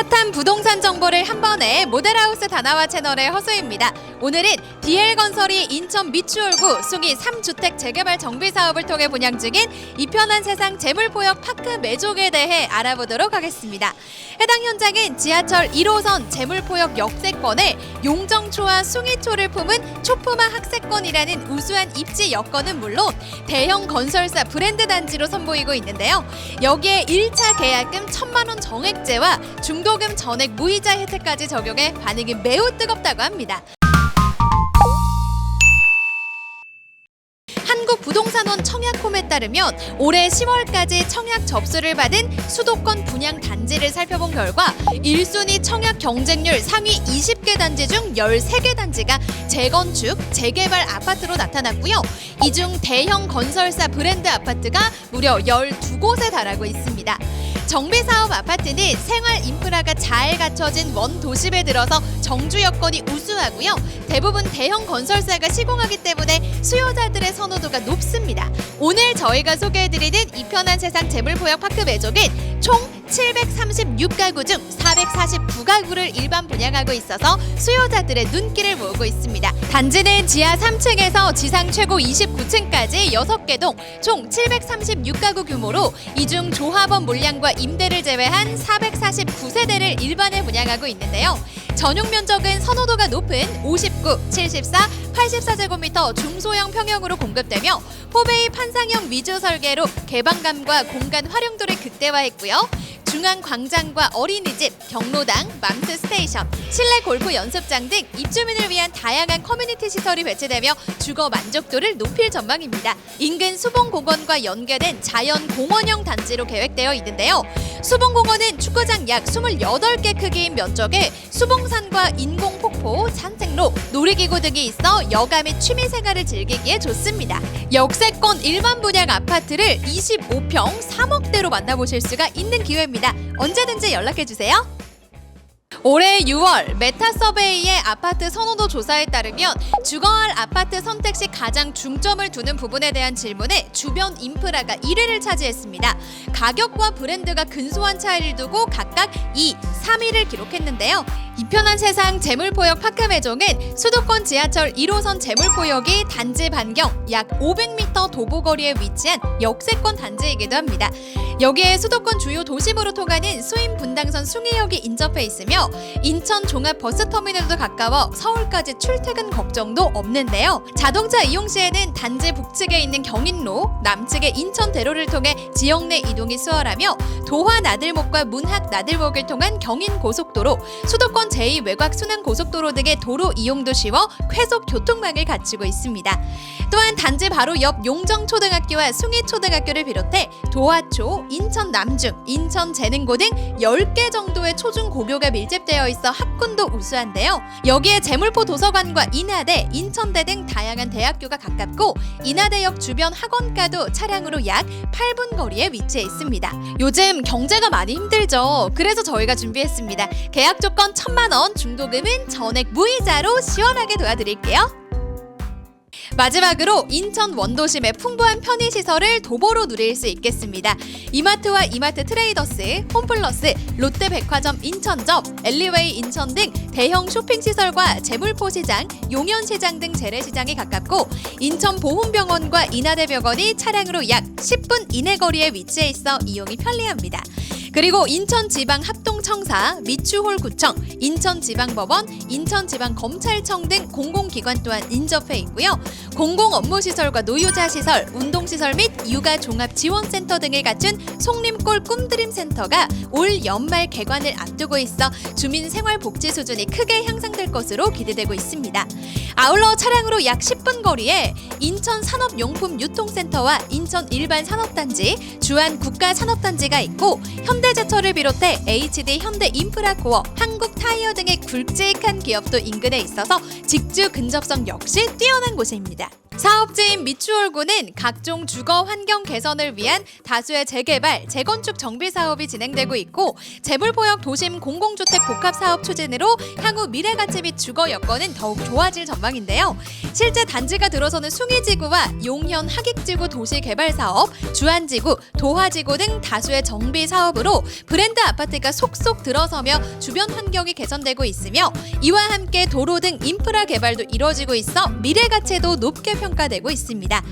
핫한 부동산 정보를 한 번에 모델하우스 다나와 채널의 허수입니다. 오늘은 DL건설이 인천 미추홀구 숭이 3주택 재개발 정비 사업을 통해 분양 중인 이편한 세상 재물포역 파크 매족에 대해 알아보도록 하겠습니다. 해당 현장은 지하철 1호선 재물포역 역세권에 용정초와 숭이초를 품은 초품화 학세권이라는 우수한 입지 여건은 물론 대형 건설사 브랜드 단지로 선보이고 있는데요. 여기에 1차 계약금 1천만 원 정액제와 중도금 전액 무이자 혜택까지 적용해 반응이 매우 뜨겁다고 합니다. 한국부동산원 청약홈에 따르면 올해 10월까지 청약 접수를 받은 수도권 분양 단지를 살펴본 결과 1순위 청약 경쟁률 상위 20개 단지 중 13개 단지가 재건축, 재개발 아파트로 나타났고요. 이 중 대형 건설사 브랜드 아파트가 무려 12곳에 달하고 있습니다. 정비 사업 아파트는 생활 인프라가 잘 갖춰진 원 도심에 들어서 정주 여건이 우수하고요. 대부분 대형 건설사가 시공하기 때문에 수요자들의 선호도가 높습니다. 오늘 저희가 소개해드리는 이 편한 세상 재물포역 파크 매족은 총 736가구 중 449가구를 일반 분양하고 있어서 수요자들의 눈길을 모으고 있습니다. 단지는 지하 3층에서 지상 최고 29층까지 6개 동 총 736가구 규모로 이중 조합원 물량과 임대를 제외한 449세대를 일반에 분양하고 있는데요. 전용 면적은 선호도가 높은 59, 74, 84제곱미터 중소형 평형으로 공급되며 포베이 판상형 위주 설계로 개방감과 공간 활용도를 극대화했고요. 중앙 광장과 어린이집, 경로당, 맘스 스테이션, 실내 골프 연습장 등 입주민을 위한 다양한 커뮤니티 시설이 배치되며 주거 만족도를 높일 전망입니다. 인근 수봉공원과 연계된 자연 공원형 단지로 계획되어 있는데요. 수봉공원은 축구장 약 28개 크기인 면적에 수봉산과 인공폭포, 산책로, 놀이기구 등이 있어 여가 및 취미 생활을 즐기기에 좋습니다. 역세권 일반 분양 아파트를 25평 3억대로 만나보실 수가 있는 기회입니다. 언제든지 연락해 주세요. 올해 6월 메타 서베이의 아파트 선호도 조사에 따르면 주거할 아파트 선택 시 가장 중점을 두는 부분에 대한 질문에 주변 인프라가 1위를 차지했습니다. 가격과 브랜드가 근소한 차이를 두고 각각 2, 3위를 기록했는데요. 이편한 세상 재물포역 파크 매종은 수도권 지하철 1호선 재물포역이 단지 반경 약 500m 도보거리에 위치한 역세권 단지이기도 합니다. 여기에 수도권 주요 도심으로 통하는 수임 분당선 숭이역이 인접해 있으며 인천 종합 버스 터미널도 가까워 서울까지 출퇴근 걱정도 없는데요. 자동차 이용 시에는 단지 북측에 있는 경인로, 남측의 인천대로를 통해 지역 내 이동이 수월하며 도화 나들목과 문학 나들목을 통한 경인 고속도로, 수도권 제2 외곽 순환 고속도로 등의 도로 이용도 쉬워 쾌속 교통망을 갖추고 있습니다. 또한 단지 바로 옆 용정초등학교와 숭이초등학교를 비롯해 도화초, 인천 남중, 인천 재능고 등 10개 정도의 초중고교가 밀집 되어 있어 학군도 우수한데요. 여기에 재물포 도서관과 인하대, 인천대 등 다양한 대학교가 가깝고 인하대역 주변 학원가도 차량으로 약 8분 거리에 위치해 있습니다. 요즘 경제가 많이 힘들죠. 그래서 저희가 준비했습니다. 계약 조건 1천만 원, 중도금은 전액 무이자로 시원하게 도와드릴게요. 마지막으로 인천 원도심의 풍부한 편의 시설을 도보로 누릴 수 있겠습니다. 이마트와 이마트 트레이더스, 홈플러스, 롯데백화점 인천점, 엘리웨이 인천 등 대형 쇼핑 시설과 재물포 시장, 용현 시장 등 재래시장이 가깝고 인천 보훈병원과 인하대병원이 차량으로 약 10분 이내 거리에 위치해 있어 이용이 편리합니다. 그리고 인천 지방 합동 청사, 미추홀 구청, 인천지방법원, 인천지방검찰청 등 공공기관 또한 인접해 있고요. 공공 업무시설과 노유자 시설, 운동시설 및 육아 종합 지원센터 등을 갖춘 송림골 꿈드림센터가 올 연말 개관을 앞두고 있어 주민 생활 복지 수준이 크게 향상될 것으로 기대되고 있습니다. 아울러 차량으로 약 10분 거리에 인천 산업용품 유통센터와 인천 일반 산업단지, 주한 국가 산업단지가 있고 현대제철을 비롯해 HD 현대 인프라코어, 한국 타이어 등의 굵직한 기업도 인근에 있어서 직주 근접성 역시 뛰어난 곳입니다. 사업체인 미추홀구는 각종 주거 환경 개선을 위한 다수의 재개발, 재건축 정비 사업이 진행되고 있고 재물포역 도심 공공주택 복합 사업 추진으로 향후 미래 가치 및 주거 여건은 더욱 좋아질 전망인데요. 실제 단지가 들어서는 숭이지구와 용현 하객지구 도시 개발 사업, 주안지구, 도화지구 등 다수의 정비 사업으로 브랜드 아파트가 속속 들어서며 주변 환경이 개선되고 있으며 이와 함께 도로 등 인프라 개발도 이루어지고 있어 미래 가치도 높게 평 가되고 있습니다.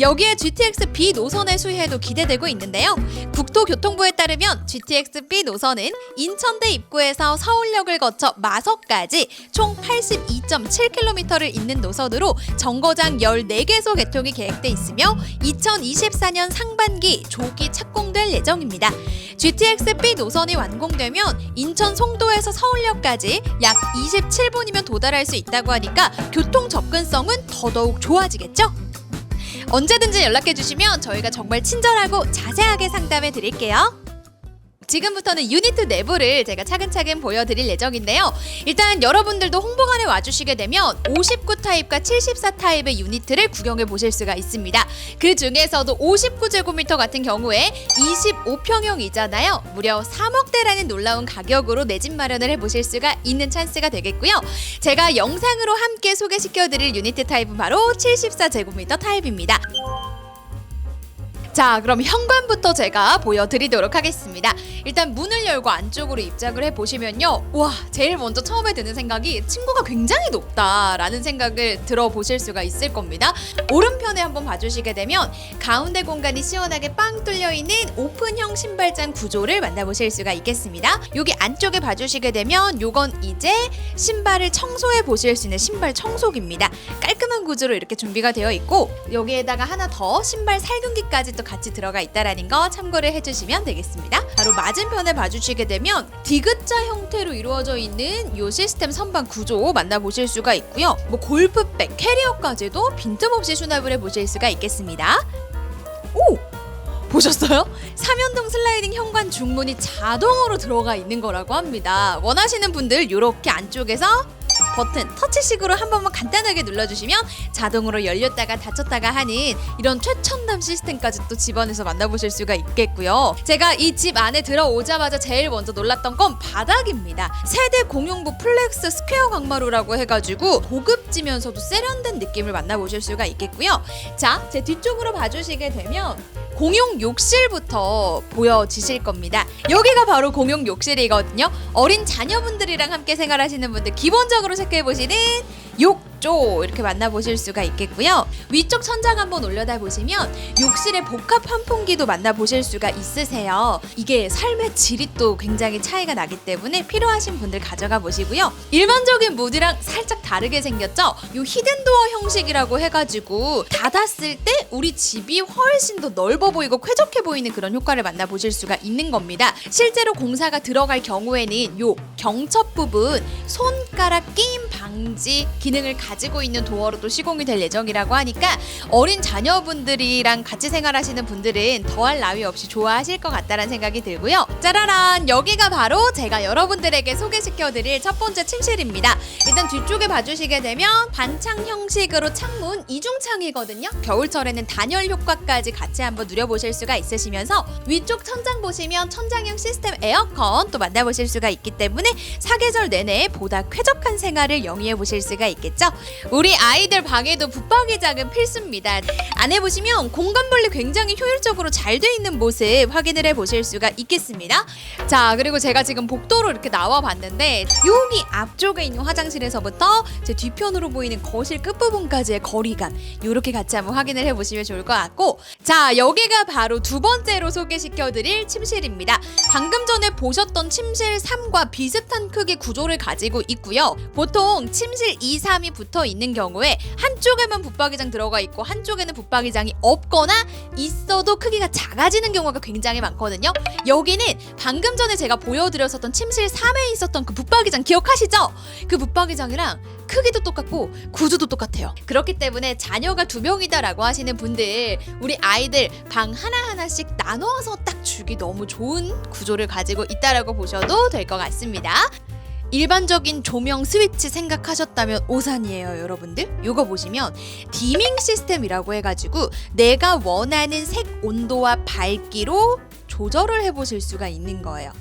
여기에 GTX B 노선의 수혜도 기대되고 있는데요. 국토교통부에 따르면 GTX B 노선은 인천대 입구에서 서울역을 거쳐 마석까지 총 82.7km를 잇는 노선으로 정거장 14개소 개통이 계획돼 있으며 2024년 상반기 조기 착공될 예정입니다. GTX B 노선이 완공되면 인천 송도에서 서울역까지 약 27분이면 도달할 수 있다고 하니까 교통 접근성은 더더욱 좋아지겠죠? 언제든지 연락해 주시면 저희가 정말 친절하고 자세하게 상담해 드릴게요. 지금부터는 유니트 내부를 제가 차근차근 보여드릴 예정인데요. 일단 여러분들도 홍보관에 와주시게 되면 59 타입과 74 타입의 유니트를 구경해 보실 수가 있습니다. 그 중에서도 59제곱미터 같은 경우에 25평형이잖아요. 무려 3억대라는 놀라운 가격으로 내 집 마련을 해보실 수가 있는 찬스가 되겠고요. 제가 영상으로 함께 소개시켜드릴 유니트 타입은 바로 74제곱미터 타입입니다. 자, 그럼 현관부터 제가 보여드리도록 하겠습니다. 일단 문을 열고 안쪽으로 입장을 해 보시면요. 와, 제일 먼저 처음에 드는 생각이 층고가 굉장히 높다라는 생각을 들어보실 수가 있을 겁니다. 오른편에 한번 봐주시게 되면 가운데 공간이 시원하게 빵 뚫려 있는 오픈형 신발장 구조를 만나보실 수가 있겠습니다. 여기 안쪽에 봐주시게 되면 요건 이제 신발을 청소해 보실 수 있는 신발 청소기입니다. 깔끔한 구조로 이렇게 준비가 되어 있고 여기에다가 하나 더 신발 살균기까지 또 같이 들어가 있다라는 거 참고를 해주시면 되겠습니다. 바로 맞은편에 봐주시게 되면 디귿자 형태로 이루어져 있는 이 시스템 선반 구조 만나보실 수가 있고요. 뭐 골프백, 캐리어까지도 빈틈없이 수납을 해보실 수가 있겠습니다. 오! 보셨어요? 삼연동 슬라이딩 현관 중문이 자동으로 들어가 있는 거라고 합니다. 원하시는 분들 이렇게 안쪽에서 버튼 터치식으로 한 번만 간단하게 눌러주시면 자동으로 열렸다가 닫혔다가 하는 이런 최첨단 시스템까지 또 집안에서 만나보실 수가 있겠고요. 제가 이 집 안에 들어오자마자 제일 먼저 놀랐던 건 바닥입니다. 세대 공용부 플렉스 스퀘어 강마루라고 해가지고 고급지면서도 세련된 느낌을 만나보실 수가 있겠고요. 자, 제 뒤쪽으로 봐주시게 되면 공용 욕실부터 보여지실 겁니다. 여기가 바로 공용 욕실이거든요. 어린 자녀분들이랑 함께 생활하시는 분들 기본적으로 체크해 보시는 욕조 이렇게 만나보실 수가 있겠고요. 위쪽 천장 한번 올려다 보시면 욕실의 복합 환풍기도 만나보실 수가 있으세요. 이게 삶의 질이 또 굉장히 차이가 나기 때문에 필요하신 분들 가져가 보시고요. 일반적인 무드랑 살짝 다르게 생겼죠? 요 히든도어 형식이라고 해가지고 닫았을 때 우리 집이 훨씬 더 넓어 보이고 쾌적해 보이는 그런 효과를 만나보실 수가 있는 겁니다. 실제로 공사가 들어갈 경우에는 요 경첩 부분 손가락 끼임 방지 기능을 가지고 있는 도어로도 시공이 될 예정이라고 하니까 어린 자녀분들이랑 같이 생활하시는 분들은 더할 나위 없이 좋아하실 것 같다는 생각이 들고요. 짜라란 여기가 바로 제가 여러분들에게 소개시켜드릴 첫 번째 침실입니다. 일단 뒤쪽에 봐주시게 되면 반창 형식으로 창문 이중창이거든요. 겨울철에는 단열 효과까지 같이 한번 누려보실 수가 있으시면서 위쪽 천장 보시면 천장형 시스템 에어컨 또 만나보실 수가 있기 때문에 사계절 내내 보다 쾌적한 생활을 영위해 보실 수가 있 겠죠. 우리 아이들 방에도 붙박이장은 필수입니다. 안에 보시면 공간 분리 굉장히 효율적으로 잘 돼 있는 모습 확인을 해 보실 수가 있겠습니다. 자, 그리고 제가 지금 복도로 이렇게 나와 봤는데 여기 앞쪽에 있는 화장실에서부터 제 뒤편으로 보이는 거실 끝부분까지의 거리감 이렇게 같이 한번 확인을 해 보시면 좋을 것 같고 자, 여기가 바로 두 번째로 소개시켜 드릴 침실입니다. 방금 전에 보셨던 침실 3과 비슷한 크기 구조를 가지고 있고요. 보통 침실 2, 3이 붙어 있는 경우에 한쪽에만 붙박이장 들어가 있고 한쪽에는 붙박이장이 없거나 있어도 크기가 작아지는 경우가 굉장히 많거든요. 여기는 방금 전에 제가 보여드렸었던 침실 3에 있었던 그 붙박이장 기억하시죠? 그 붙박이장이랑 크기도 똑같고 구조도 똑같아요. 그렇기 때문에 자녀가 두 명이다라고 하시는 분들 우리 아이들 방 하나 하나씩 나눠서 딱 주기 너무 좋은 구조를 가지고 있다라고 보셔도 될 것 같습니다. 일반적인 조명 스위치 생각하셨다면 오산이에요, 여러분들. 요거 보시면 디밍 시스템이라고 해가지고 내가 원하는 색 온도와 밝기로 조절을 해보실 수가 있는 거예요.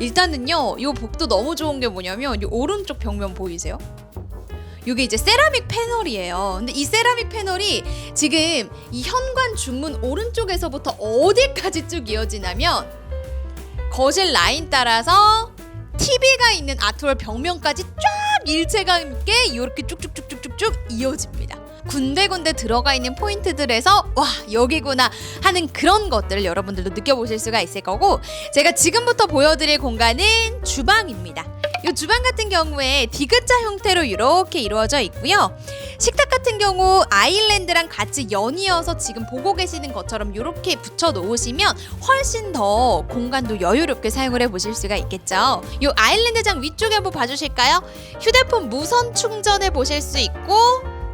일단은요, 요 복도 너무 좋은 게 뭐냐면 요 오른쪽 벽면 보이세요? 이게 이제 세라믹 패널이에요. 근데 이 세라믹 패널이 지금 이 현관 중문 오른쪽에서부터 어디까지 쭉 이어지냐면 거실 라인 따라서 TV가 있는 아트월 벽면까지 쫙 일체감 있게 이렇게 쭉쭉쭉쭉쭉쭉 이어집니다. 군데군데 들어가 있는 포인트들에서 와 여기구나 하는 그런 것들을 여러분들도 느껴보실 수가 있을 거고 제가 지금부터 보여드릴 공간은 주방입니다. 이 주방 같은 경우에 디귿자 형태로 이렇게 이루어져 있고요. 식탁 같은 경우 아일랜드랑 같이 연이어서 지금 보고 계시는 것처럼 이렇게 붙여 놓으시면 훨씬 더 공간도 여유롭게 사용을 해 보실 수가 있겠죠. 이 아일랜드장 위쪽에 한번 봐주실까요? 휴대폰 무선 충전해 보실 수 있고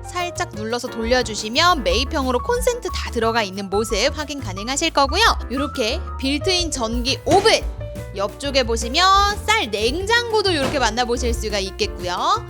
살짝 눌러서 돌려주시면 매입형으로 콘센트 다 들어가 있는 모습 확인 가능하실 거고요. 이렇게 빌트인 전기 오븐 옆쪽에 보시면 쌀 냉장고도 이렇게 만나보실 수가 있겠고요.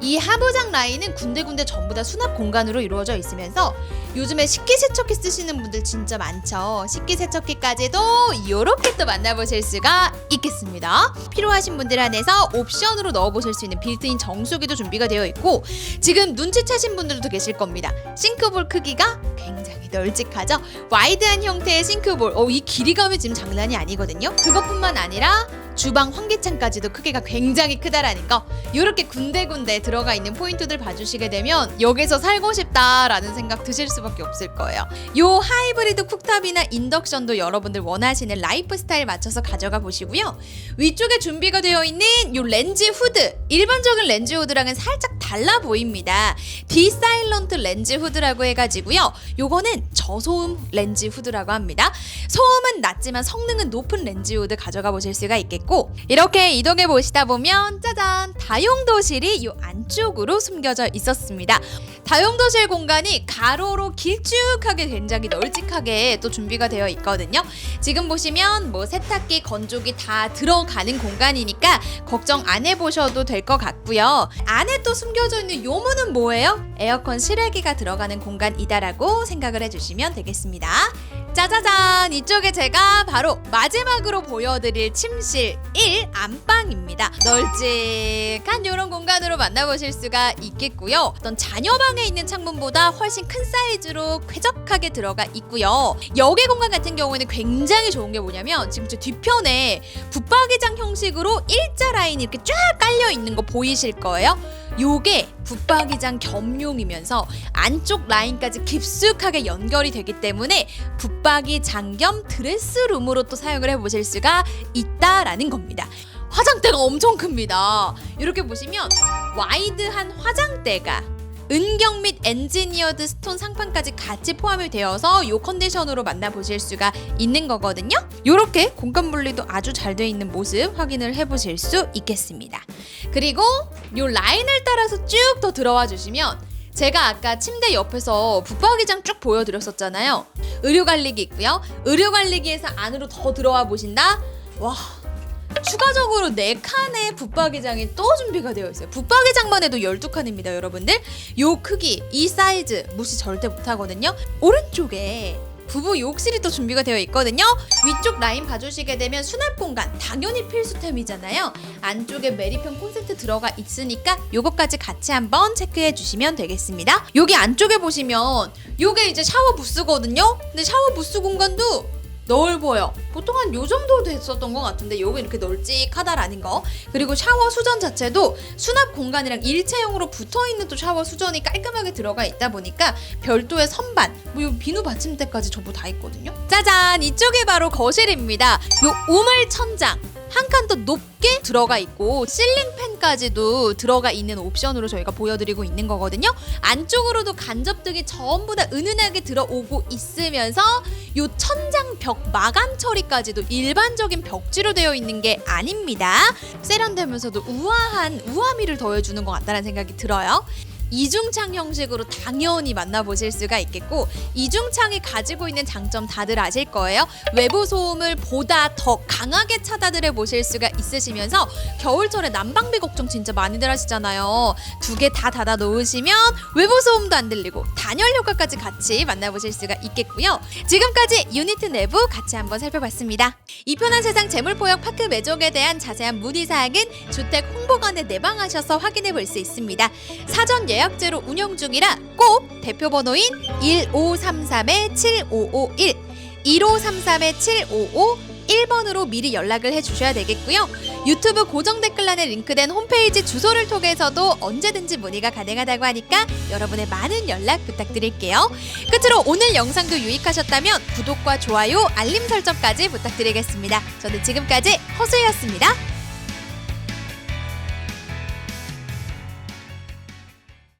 이 하부장 라인은 군데군데 전부 다 수납 공간으로 이루어져 있으면서 요즘에 식기세척기 쓰시는 분들 진짜 많죠. 식기세척기까지도 이렇게 또 만나보실 수가 있겠습니다. 필요하신 분들 한해서 옵션으로 넣어보실 수 있는 빌트인 정수기도 준비가 되어 있고 지금 눈치채신 분들도 계실 겁니다. 싱크볼 크기가 굉장히 널찍하죠. 와이드한 형태의 싱크볼. 어, 이 길이감이 지금 장난이 아니거든요. 그것뿐만 아니라 주방 환기창까지도 크기가 굉장히 크다라는 거. 이렇게 군데군데 들어가 있는 포인트들 봐주시게 되면 여기서 살고 싶다라는 생각 드실 수밖에 없을 거예요. 요 하이브리드 쿡탑이나 인덕션도 여러분들 원하시는 라이프 스타일 맞춰서 가져가 보시고요. 위쪽에 준비가 되어 있는 요 렌즈 후드. 일반적인 렌즈 후드랑은 살짝 달라 보입니다. 디사일런트 렌즈 후드라고 해가지고요. 요거는 저소음 렌즈 후드라고 합니다. 소음은 낮지만 성능은 높은 렌즈 후드 가져가 보실 수가 있겠고 이렇게 이동해 보시다 보면 짜잔 다용도실이 요 안쪽으로 숨겨져 있었습니다. 다용도실 공간이 가로로 길쭉하게 굉장히 널찍하게 또 준비가 되어 있거든요. 지금 보시면 뭐 세탁기, 건조기 다 들어가는 공간이니까 걱정 안 해보셔도 될 것 같고요. 안에 또 숨겨져 있는 요문은 뭐예요? 에어컨 실외기가 들어가는 공간이다라고 생각을 해주시면 되겠습니다. 짜자잔! 이쪽에 제가 바로 마지막으로 보여드릴 침실 1 안방입니다. 널찍한 이런 공간으로 만나보실 수가 있겠고요. 어떤 자녀방에 있는 창문보다 훨씬 큰 사이즈로 쾌적하게 들어가 있고요. 여기 공간 같은 경우에는 굉장히 좋은 게 뭐냐면 지금 저 뒤편에 붙박이장 형식으로 일자 라인이 이렇게 쫙 깔려 있는 거 보이실 거예요. 요게 붙박이장 겸용이면서 안쪽 라인까지 깊숙하게 연결이 되기 때문에 붙박이장 겸 드레스룸으로 또 사용을 해보실 수가 있다라는 겁니다. 화장대가 엄청 큽니다. 이렇게 보시면 와이드한 화장대가 은경 및 엔지니어드 스톤 상판까지 같이 포함이 되어서 이 컨디션으로 만나보실 수가 있는 거거든요. 이렇게 공간 분리도 아주 잘 돼 있는 모습 확인을 해보실 수 있겠습니다. 그리고 이 라인을 따라서 쭉 더 들어와 주시면 제가 아까 침대 옆에서 붙박이장 쭉 보여드렸었잖아요. 의료 관리기 있고요. 의료 관리기에서 안으로 더 들어와 보신다. 와 추가적으로 4칸의 붙박이장이 또 준비가 되어 있어요. 붙박이장만 해도 12칸입니다, 여러분들. 요 크기, 이 사이즈 무시 절대 못 하거든요. 오른쪽에 부부 욕실이 또 준비가 되어 있거든요. 위쪽 라인 봐주시게 되면 수납 공간 당연히 필수템이잖아요. 안쪽에 메리평 콘센트 들어가 있으니까 요것까지 같이 한번 체크해 주시면 되겠습니다. 여기 안쪽에 보시면 요게 이제 샤워 부스거든요. 근데 샤워 부스 공간도 넓어요. 보통 한 요 정도 됐었던 것 같은데 요게 이렇게 널찍하다라는 거. 그리고 샤워 수전 자체도 수납 공간이랑 일체형으로 붙어 있는 또 샤워 수전이 깔끔하게 들어가 있다 보니까 별도의 선반, 뭐요 비누 받침대까지 전부 다 있거든요. 짜잔, 이쪽이 바로 거실입니다. 요 우물 천장. 한 칸 더 높게 들어가 있고 실링 팬까지도 들어가 있는 옵션으로 저희가 보여드리고 있는 거거든요. 안쪽으로도 간접등이 전부 다 은은하게 들어오고 있으면서 요 천장 벽 마감 처리까지도 일반적인 벽지로 되어 있는 게 아닙니다. 세련되면서도 우아한 우아미를 더해주는 것 같다는 생각이 들어요. 이중창 형식으로 당연히 만나보실 수가 있겠고 이중창이 가지고 있는 장점 다들 아실 거예요. 외부 소음을 보다 더 강하게 차단을 해보실 수가 있으시면서 겨울철에 난방비 걱정 진짜 많이들 하시잖아요. 두 개 다 닫아 놓으시면 외부 소음도 안 들리고 단열 효과까지 같이 만나보실 수가 있겠고요. 지금까지 유니트 내부 같이 한번 살펴봤습니다. 이 편한 세상 재물포역 파크 매족에 대한 자세한 문의사항은 주택 홍보관에 내방하셔서 확인해 볼 수 있습니다. 사전 예 약제로 운영 중이라 꼭 대표 번호인 1533-7551 1533-7551 1번으로 미리 연락을 해 주셔야 되겠고요. 유튜브 고정 댓글란에 링크된 홈페이지 주소를 통해서도 언제든지 문의가 가능하다고 하니까 여러분의 많은 연락 부탁드릴게요. 끝으로 오늘 영상도 유익하셨다면 구독과 좋아요, 알림 설정까지 부탁드리겠습니다. 저는 지금까지 허수였습니다.